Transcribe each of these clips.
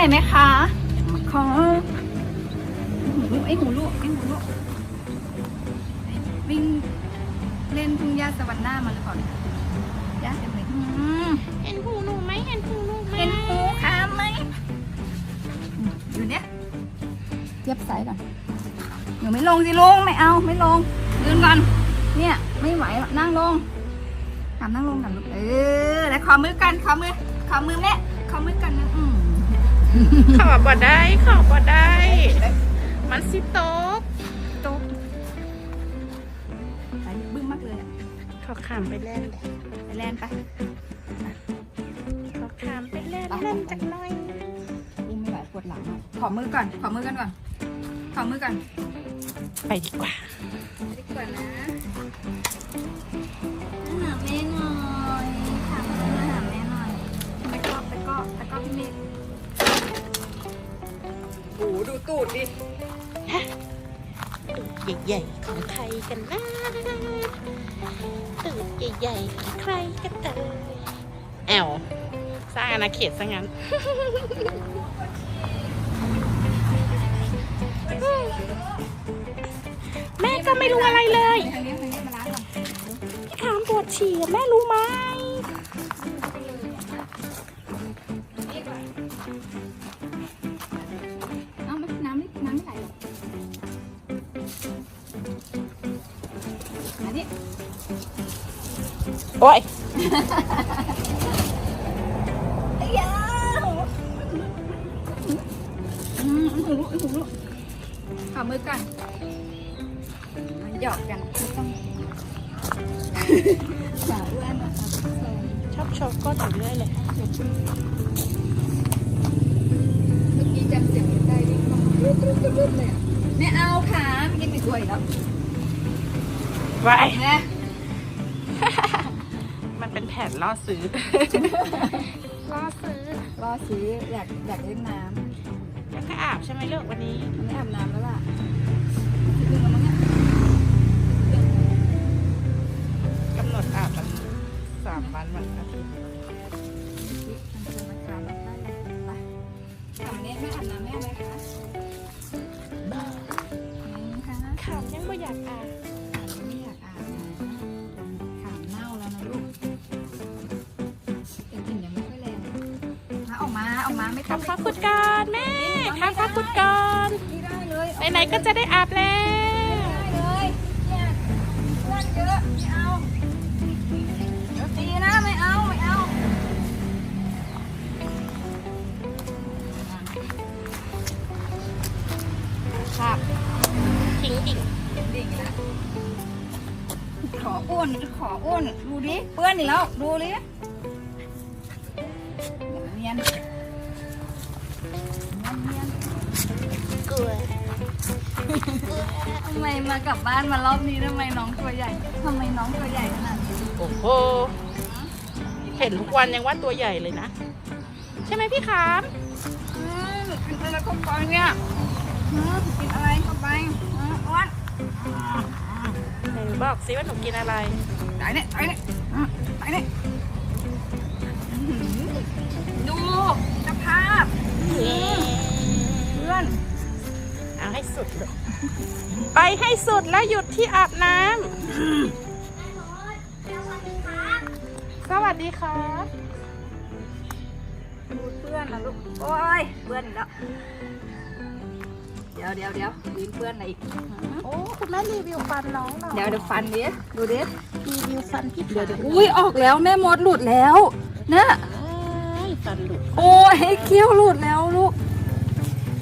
ใหญ่ไหมคะ ขอหูไอ้หูลูกไอ้หูลูกวิ่งเล่นทุ่งหญ้าสวรรค์หน้ามาหรือเปล่าเนี่ยหญ้าเต็มเลยอืมเห็นหูหนูไหมเห็นหูหนูไหมเห็นหูขาไหมอยู่เนี้ยเทียบไซส์ก่อนหนูไม่ลงสิลงไม่เอาไม่ลงยืนก่อนเนี่ยไม่ไหวนั่งลงถามนั่งลงกันลูกเออแล้วขอมือกันขอมือขอมือแม่ขอมือกันนะอืม ขอบ่ได้ขอบ่ได้ มันสิโต๊กโต๊ะไปบึ้งมากเลยอะขอขามไปเล่นเลยไปแลนไปขอขามไปเล่นเล่นจักหน่อยอุ้มไม่ไหวปวดหลังอะขอมือก่อน ขอมือกันก่อน ขอมือก่อน ไปดีกว่าดีกว่านะ ดูตูดดิตูดใหญ่ๆของใครกันนะตูดใหญ่ๆของใครกันเอ่ยแอวสร้างอาณาเขตซะงั้นแม่ก็ไม่รู้อะไรเลยทางนี้ทางนี้มาล้างก่อนพี่ขามปวดฉี่อะแม่รู้ไหม โอ้ยไอ้ยาอืมหูลูกหูลูกขอมือก่อนหยอกกันไม่ต้องสาวอ้วนอะชอบโชว์ก้นอยู่เรื่อยเลยเมื่อกี้จำเสียงไม่ได้ดิรุดรุดรุดรุดเลยอะไม่เอาค่ะไม่กินไม่กล้วยแล้วไว้แม่มันเป็น แผนล่อซื้อ ล่อซื้อ รอซื้ออยากอยากเล่นน้แล้วก็อาบใช่ไหมลูกวันนี้ำมันไม่อาบน้ำแล้วล่ะคิดดูแล้วมั้งเนี่ย ไหนๆก็จะได้อาบแล้วได้เลยเนี่ยเพื่อนเยอะไม่เอาเดี๋ยวตีนะไม่เอาไม่เอาครับทิ้งดิ่งดิ่งนะขออ้วนขออ้วนดูดิเปื้อนอีกแล้วดูดิเนียนเทำไมมากลับบ้านมารอบนี้ทำไมน้องตัวใหญ่ทำไมน้องตัวใหญ่ขนาดนี้โอ้โห เห็นทุกวันยังว่าตัวใหญ่เลยนะ ใช่ไหมพี่ขามอืมกินอะไรเข้าไปเนี่ยอืมกินอะไรเข้าไปอืมอ้วนไหนหนูบอกสิว่าหนูกินอะไรไปเนี่ยไปเนี่ยอืมไปเนี่ยอื้อหือดู ไปให้สุดแล้วหยุดที่อาบน้ำสวัสดีครับดูเพื่อนนะลูก โอ้ยเพื่อนอีกแล้ว เดี๋ยวเดี๋ยวเดี๋ยวยืนเพื่อนหน่อยอีก โอ้คุณแม่รีวิวฟันน้องหน่อยเดี๋ยวเดี๋ยวฟันดิดูดิรีวิวฟันพี่เดี๋ยวเดี๋ยวอุ้ยออกแล้วแม่มดหลุดแล้วนะฟันหลุด โอ้ยเขี้ยวหลุดแล้วลูก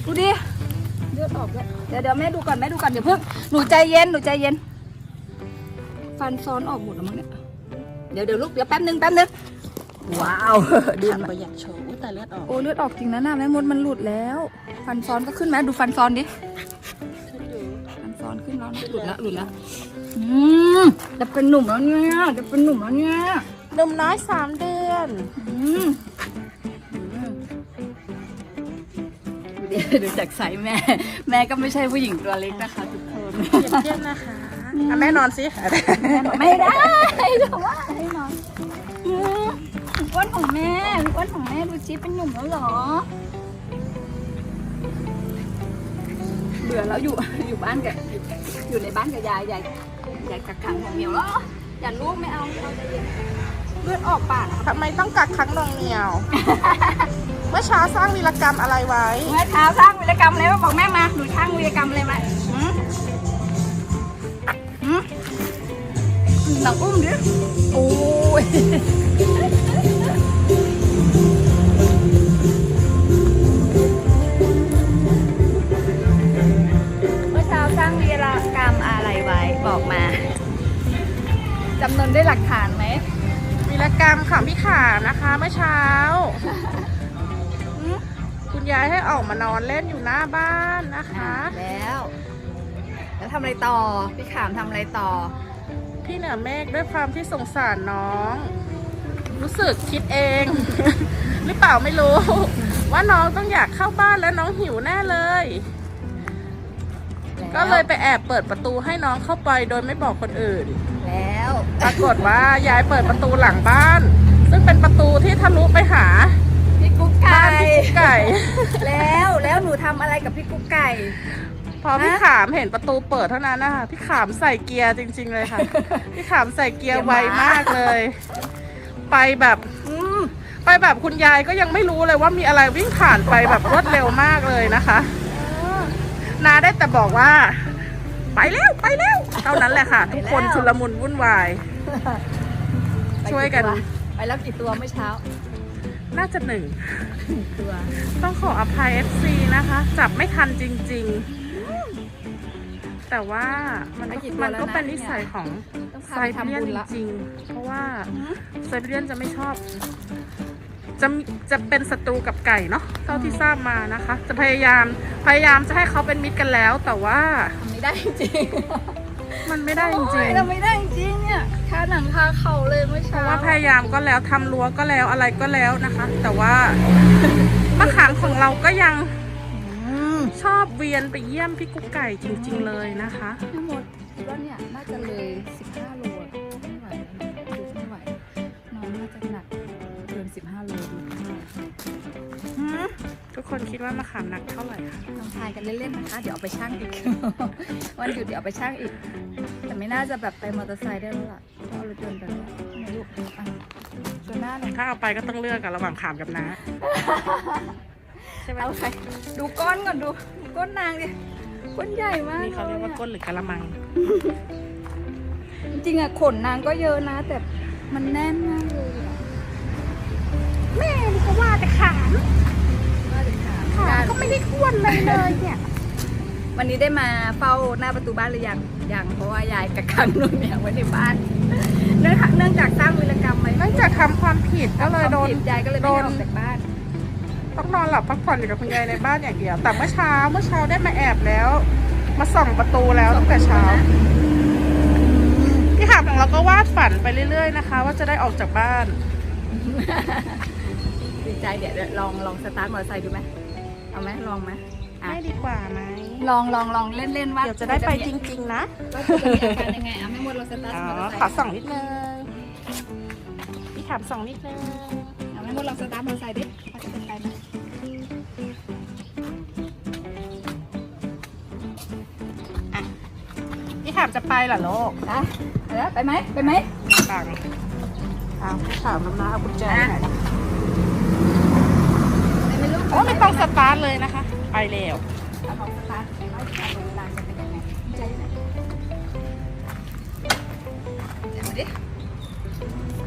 ดูดิ เลือดออกแล้วเดี๋ยวเดี๋ยวแม่ดูก่อนแม่ดูก่อนเดี๋ยวเพิ่งหนูใจเย็นหนูใจเย็น ฟันซ้อนออกหมดแล้วมั้งเนี่ยเดี๋ยวเดี๋ยวลูกเดี๋ยวแป๊บนึงแป๊บนึงว้าวดูทำมาไปอยากโชว์อุ๊ยแต่เลือดออกโอ้เลือดออกจริงนะน่ะแม่มดมันหลุดแล้ว ฟันซ้อนก็ขึ้นไหมดูฟันซ้อนดิขึ้นอยู่ฟันซ้อนขึ้นแล้วนะหลุดแล้วหลุดแล้วอืมจะเป็นหนุ่มแล้วเนี่ยจะเป็นหนุ่มแล้วเนี่ยหนุ่มน้อยสามเดือนอืม ดูจากไซส์แม่ แม่ก็ไม่ใช่ผู้หญิงตัวเล็กนะคะทุกคนเย็นนะคะอะแม่นอนสิไม่ได้แต่ว่าให้นอนก้นของแม่ก้นของแม่ดูจิ๊เป็นหนุ่มแล้วเหรอ เบื่อแล้วอยู่อยู่บ้านกับอยู่ในบ้านกับยายยายยายกักขังของเหมียวแล้วอย่าลูกไม่เอาเอาใจเย็น ลือดออกปากอะทำไมต้องกักขังหนองเหนียว เมื่อเช้าสร้างวีรกรรมอะไรไว้ เมื่อเช้าสร้างวีรกรรมอะไรมาบอกแม่มาหนูสร้างวีรกรรมอะไรมาหืมหืมหลังอุ้มดิโอ้ยเมื่อเช้าสร้างวีรกรรมอะไรไว้บอกมาจำนวนด้วยหลักฐานไหม วีรกรรมของพี่ขามนะคะเมื่อเช้าหืมคุณยายให้ออกมานอนเล่นอยู่หน้าบ้านนะคะ แล้ว แล้วทำอะไรต่อ พี่ขามทำอะไรต่อ พี่เหนือเมฆด้วยความที่สงสารน้อง รู้สึกคิดเอง หรือเปล่าไม่รู้ ว่าน้องต้องอยากเข้าบ้านแล้วน้องหิวแน่เลย ก็เลยไปแอบเปิดประตูให้น้องเข้าไปโดยไม่บอกคนอื่น แล้วปรากฏว่ายายเปิดประตูหลังบ้าน ซึ่งเป็นประตูที่ทะลุไปหาพี่กุ๊กไก่บ้านพี่กุ๊กไก่ แล้วแล้วหนูทำอะไรกับพี่กุ๊กไก่ พอพี่ฮะ ขามเห็นประตูเปิดเท่านั้นนะคะพี่ขามใส่เกียร์จริง ๆ เลยค่ะ พี่ขามใส่เกียร์ไวมากเลย ไปแบบอืมไปแบบคุณยายก็ยังไม่รู้เลยว่ามีอะไรวิ่งผ่านไปแบบรวดเร็วมากเลยนะคะ นาได้แต่บอกว่า ไปเร็วไปเร็วเท่านั้นแหละค่ะ ทุกคนชุลมุนวุ่นวาย ช่วยกัน ไปแล้วกี่ตัวเมื่อเช้า น่าจะหนึ่งหนึ่งตัว ต้องขออภัย FC นะคะ จับไม่ทันจริง ๆ แต่ว่ามันไปก็กี่ตัวมันแล้วก็นะเป็นนิสัยของต้องไซพาไปบีเรียทำนบุญจละริงๆเพราะว่าหืมไซบีเรียนจะไม่ชอบ จะจะเป็นศัตรูกับไก่เนาะเท่าที่ทราบมานะคะ จะพยายามพยายามจะให้เขาเป็นมิตรกันแล้ว แต่ว่าทำไม่ได้จริงมันไม่ได้จโอ้ริยงทำไม่ได้จริงเนี่ยคาหนังคาเข่าเลยเมื่อๆเพเช้าราะว่าพยายามก็แล้วทำรั้วก็แล้วอะไรก็แล้วนะคะ แต่ว่ามะขามของเราก็ยังอืมชอบเวียนไปเยี่ยมพี่กุ๊กไก่จริง ๆ เลยนะคะทั้งหมดคิดว่าเนี่ยน่าจะเลย 15โลอะไม่ไหวแล้วดูไม่ไหวน้องน่าจะหนัก เกิน15โลดูหืมทุกคนคิดว่ามะขามหนักเท่าไหร่คะลองทายกันเล่นๆนะคะ เดี๋ยวเอาไปชั่งอีก วันหยุดเดี๋ยวเอาไปชั่งอีก แต่ไม่น่าจะแบบไปมอเตอร์ไซค์ได้แล้วล่ะเพราะเอารถยนต์ไปแล้วไม่รู้อะตัวหน้าหน่อยถ้าเอาไปก็ต้องเลือกกันระหว่างขามกับน้าใช่ไหมเอาใครดูก้อนก่อนดูดู ก้นนางดิก้นใหญ่มากนี่เขาเรียกว่าลอะก้นหรือกะละมัง จริงๆอะขนนางก็เยอะนะ แต่มันแน่นมากเลยอะ แม่นี่ก็ว่าแต่ขามว่าจะถามขามก็ไม่ได้อ้วนเลยเลยเนี่ยวันนี้ได้มาเฝ้าหน้าประตูบ้านหรือยังยังเพราะว่ายายกักขังหนุ่นเนี่ยไว้ในบ้านเนื่องจากเนื่องจากสร้างวีรกรรมไว้เนื่องจากทำความผิดก็เลยโดนผิยายก็เลยไม่โดให้นออกจากบ้าน ต้องนอนหลับพักผ่อนอยู่กับคุณยายในบ้านอย่างเดียว แต่เมื่อเช้าเมื่อเช้าได้มาแอบแล้ว มาส่องประตูแล้วตั้งแต่เช้าพี่ขามของเราก็วาดฝันไปเรื่อยๆนะคะ ว่าจะได้ออกจากบ้านดี ใจเดี๋ยวเดี๋ยวลองลองสตาร์ทมอเตอร์ไซค์ดูไหมเอาไหมลองไหมอะไม่ดีกว่าไหมลองลองลองเล่นเล่นๆว่าเดี๋ยวจะได้ไปจริง ๆ นะว่าจะมีอาการยังไงอะไม่หมดเราสตาร์ทอ๋อมอเตอร์ไซขอค์ส่องนิดนึงพี่ขามส่องนิดนึงเอาไม่หมดเราสตาร์ทมอเตอร์ไซค์ดิว่าจะเป็นไปไหมพี่ขามจะไปเหรอลูกไปไปแล้วไปไหมไปไหม ตังเอาพี่ขามน้ำน้าเอากุญแจไปไหนล่ะไปไม่รู้ โอ้ไม่ต้องสตาร์ทเลยนะคะ ไปเร็วเอาลองสตาร์ทว่าการเวลาจะเป็นยังไงดูดิ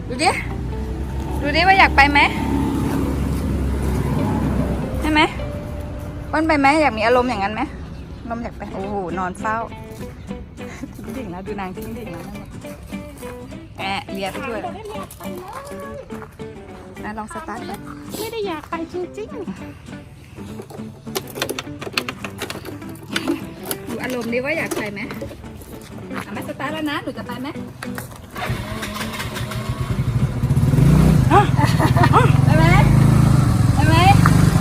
ดูดิ ดูดิว่าอยากไปไหมใช่ไหมอ้นไปไหมอยากมีอารมณ์อย่างนั้นไหมอารมณ์อยากไป โอ้โห นอนเฝ้าทิ้งดิ่งแล้วดูนางทิ้งดิ่งแล้วนั่นน่ะแอะเลียไปด้วย นะลองสตาร์ทไหมไม่ได้อยากไปจริงดูอารมณ์ดิว่าอยากไปไหมเอาไหมสตาร์ทแล้วนะ หนูจะไปไหมไปไหมไปไหม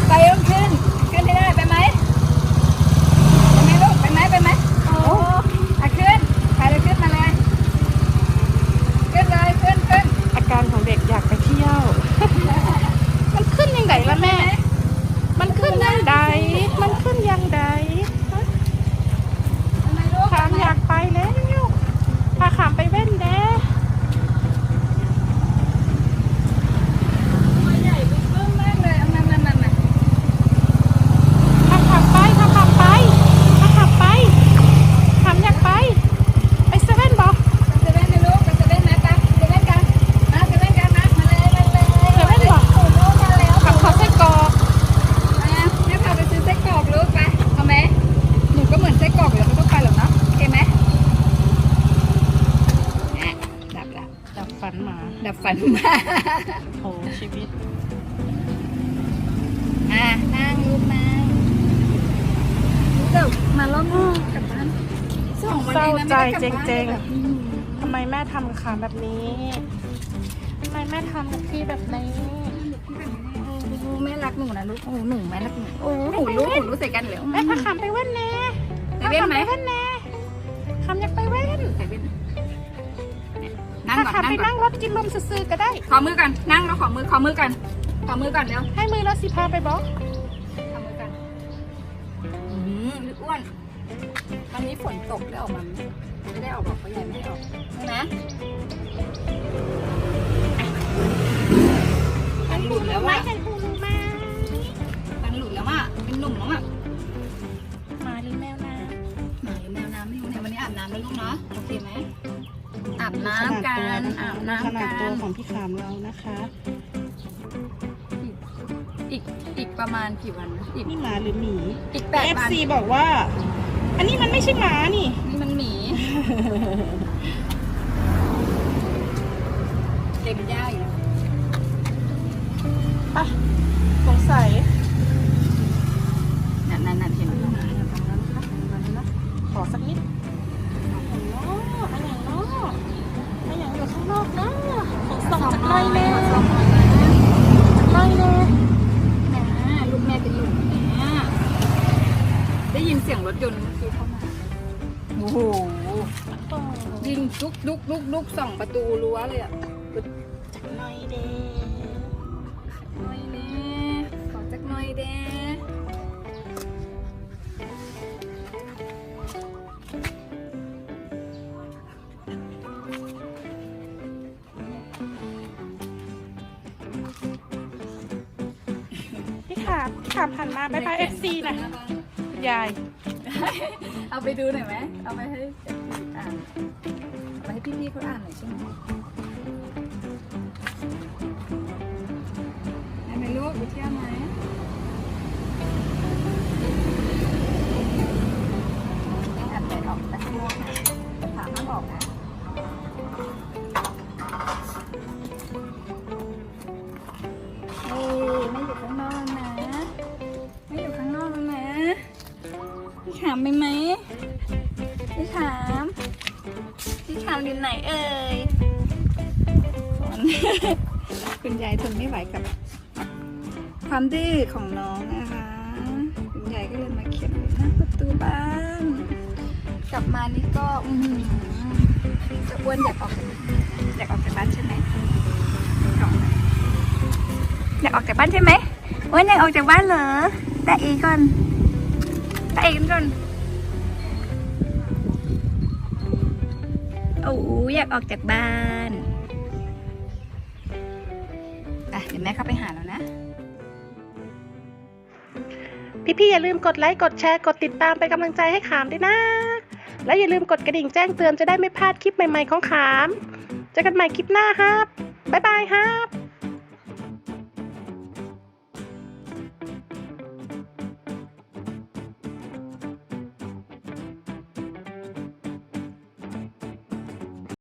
ไปต้องขึ้น ขึ้นให้ได้ ไปไหมไปไหมลูก ไปไหมไปไหมโอ้อะขึ้นใครจะขึ้นมาเลย ขึ้นเลย ขึ้นขึ้น ๆ อาการของเด็กอยากไปเที่ยว มันขึ้นยังไงล่ะแม่ มันขึ้นยังไงมันขึ้นยังไง ว่นเด้ ตัวใหญ่บิ๊กเบิ้มมากเลยเอามามามามา ขับขับไปขับขับไปขับขับไปทำอยากไป ไปเซเว่นบอก ไปเซเว่นนะลูกไปเซเว่นนะจ๊ะเซเว่นกันมาเซเว่นกันนะมาเลยมาเลย เซเว่นบอก โอ้โหมาแล้ว ขับเขาไส้กรอก มาแม่พาไปซื้อไส้กรอกลูกไปเอาไหมหนูก็เหมือนไส้กรอกอยู่แล้วไม่ต้องไปหรอกเนาะโอเคไหมแหม่ดับละ ดับฝันหมา ดับฝันมา โอ้ชีวิต อะนั่งลูกนั่งเดี๋ยวมารอบนึงกลับบ้านสองวันเศร้าองนะใจไม่ได้กลับเจบ้านงแบบอืมๆทำไมแม่ทำขาแบบนี้ทำไมแม่ทำกับพี่แบบนี้แม่รักหนูนะลูกโอ้หนูแม่รักหนูโอ้หนูรู้หนูรู้ส่กันเหลวแม่พาขำไปเว่นแน่ไปเว้นไหม พาขำไปเว่นแน่ขำอยากไป ถ้าก่อนขำนั่ไปงก่อนนั่งรถกินลมซื่อๆก็ได้ ขอมือก่อนนั่งแล้วขอมือขอมือก่อนขอมือก่อนเร็วให้มือรถสิพาไปบอกขอมือก่อนอืมลูกอ้วนวันนี้ฝนตกได้ออกมาไหมไม่ได้ออกบอกเขาใหญ่ไม่ได้ออกใช่ไหมมันหลุดแล้วว่ะใส่หูรูมามันหลุดแล้วอะเป็นหนุ่มแล้วอะหมาหรือแมวนะหมาหรือแมวน้ำไม่รู้เนี่ยวันนี้อาบน้ำแล้วลูกเนาะโอเคไหม อาบน้ำกันอาบขน้ำนากัดตัวน ของพี่ขามเรานะคะ อีกอีกประมาณกี่วันนะอีกนี่หมาหรือหมี อีกแปดวัน FC บอกว่า อันนี้มันไม่ใช่หมานี่ นี่มันหมีเต็มย่าอยู่ปะสงสัยนั่นนั่นนั่นเห็นไหมตรงนั้นค่ะตรงนั้นนะขอสักนิด ลุกลุกลุกลุกส่องประตูรั้วเลยอะจากหน่อยแน่หน่อยเด้ขอจักหน่อยเด้พี่ขามพี่ขามหันมาบายบาย FC นะยาย เอาไปดูหน่อยไหมเอาไปให้เอฟซีอ่าน พี่พี่เขาอ่านหน่อยใช่ไหมได้ไหมลูกไปเที่ยวไหมายทนไม่ไหวกับความดื้อของน้องนะคะคุณยายก็เลยมาเขียนหน้าประตูบ้าน กลับมานี่ก็อืจะอ้วนอยากออกอยากออกจากบ้านใช่ไหมอยากออกจากบ้านใช่ไหมโอ้ยอยากออกจากบ้านเหรอแต่อีก่อนแต่อีกันก่อนโอ้อยากออกจากบ้าน เดี๋ยวแม่เข้าไปหาแล้วนะ พี่ๆอย่าลืมกดไลค์ กดแชร์ กดติดตามเป็นกำลังใจให้ขามด้วยนะ และอย่าลืมกดกระดิ่งแจ้งเตือนจะได้ไม่พลาดคลิปใหม่ๆของขาม เจอกันใหม่คลิปหน้าครับ บ๊ายบายครับ